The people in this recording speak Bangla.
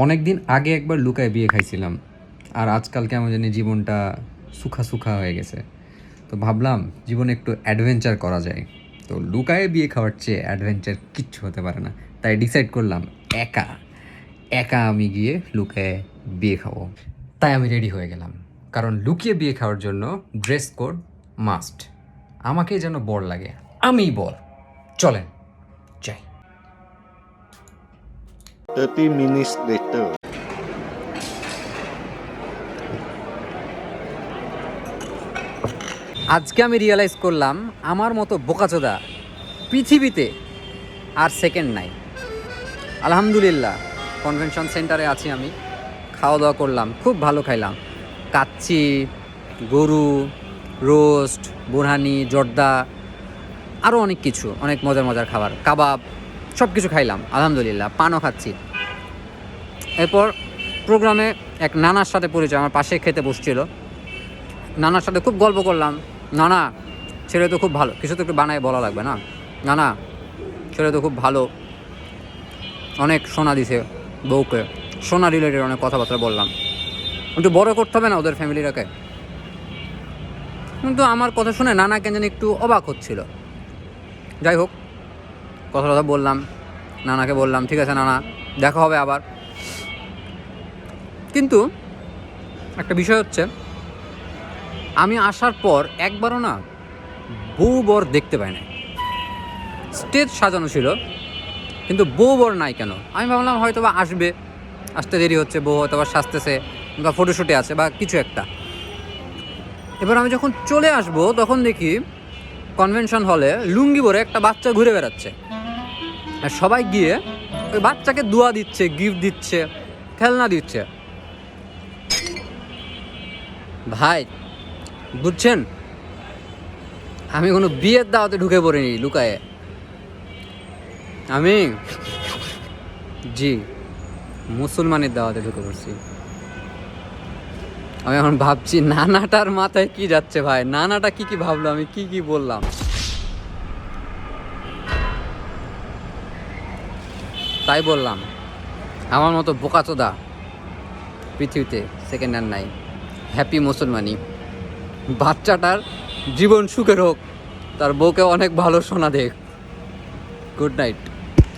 অনেক দিন আগে একবার লুকায় বিয়ে খাইছিলাম। আর আজকাল কেমন জানি জীবনটা সুখা সুখা হয়ে গেছে। তো ভাবলাম জীবনে একটু অ্যাডভেঞ্চার করা যায়। তো লুকায়ে বিয়ে খাওয়ার চেয়ে অ্যাডভেঞ্চার কিচ্ছু হতে পারে না। তাই ডিসাইড করলাম একা একা আমি গিয়ে লুকায়ে বিয়ে খাব। তাই আমি রেডি হয়ে গেলাম। কারণ লুকিয়ে বিয়ে খাওয়ার জন্য ড্রেস কোড মাস্ট আমাকে যেন বর লাগে। আমিই বর। চলেন। 30 minutes later. আজকে আমি রিয়েলাইজ করলাম আমার মতো বোকাচোদা পৃথিবীতে আর সেকেন্ড নাই। আলহামদুলিল্লাহ কনভেনশন সেন্টারে আছি আমি। খাওয়া দাওয়া করলাম, খুব ভালো খাইলাম। কাচ্চি, গরু রোস্ট বুরহানি, জর্দা আরও অনেক কিছু, অনেক মজার মজার খাবার। কাবাব সব কিছু খাইলাম, আলহামদুলিল্লাহ, পানও খাচ্ছি। এরপর প্রোগ্রামে এক নানার সাথে পরিচয়, আমার পাশে খেতে বসছিল। নানার সাথে খুব গল্প করলাম। নানা, ছেলে তো খুব ভালো, কিছু তো একটু বানায় বলা লাগবে না? নানা, ছেলে তো খুব ভালো। অনেক সোনা দিছে বউকে। সোনা রিলেটেড অনেক কথাবার্তা বললাম। একটু বড় করতে হবে না ওদের ফ্যামিলিটাকে কিন্তু আমার কথা শুনে নানা কেন জানি একটু অবাক হচ্ছিল। যাই হোক কথা কথা বললাম, নানাকে বললাম, ঠিক আছে নানা, দেখা হবে আবার। কিন্তু একটা বিষয় হচ্ছে, আমি আসার পর একবারও না বউ বর দেখতে পাই নাই। স্টেজ সাজানো ছিল, কিন্তু বউ বর নাই কেন? আমি ভাবলাম হয়তো বা আসবে, আসতে দেরি হচ্ছে, বউ হয়তো বা সাজতেছে বা ফটোশ্যুটে আছে বা কিছু একটা। এবার আমি যখন চলে আসব, তখন দেখি কনভেনশন হলে লুঙ্গি পরে একটা বাচ্চা ঘুরে বেড়াচ্ছে। আর সবাই গিয়ে ওই বাচ্চাকে দোয়া দিচ্ছে গিফট দিচ্ছে, খেলনা দিচ্ছে। ভাই, বুঝছেন? আমি কোনো বিয়ের দাওয়াতে ঢুকে পড়িনি, লুকায়ে। আমি জি, মুসলমানের দাওয়াতে ঢুকে পড়ছি। আমি এখন ভাবছি, নানাটার মাথায় কি যাচ্ছে ভাই? নানাটা কি কি ভাবলো? আমি কি কি বললাম? তাই বললাম, আমার মতো বোকাচোদা পৃথিবীতে সেকেন্ড হ্যান্ড নাই। হ্যাপি মুসলমানি। বাচ্চাটার জীবন সুখের হোক তার বউকে অনেক ভালো শোনা দেখ। Good night.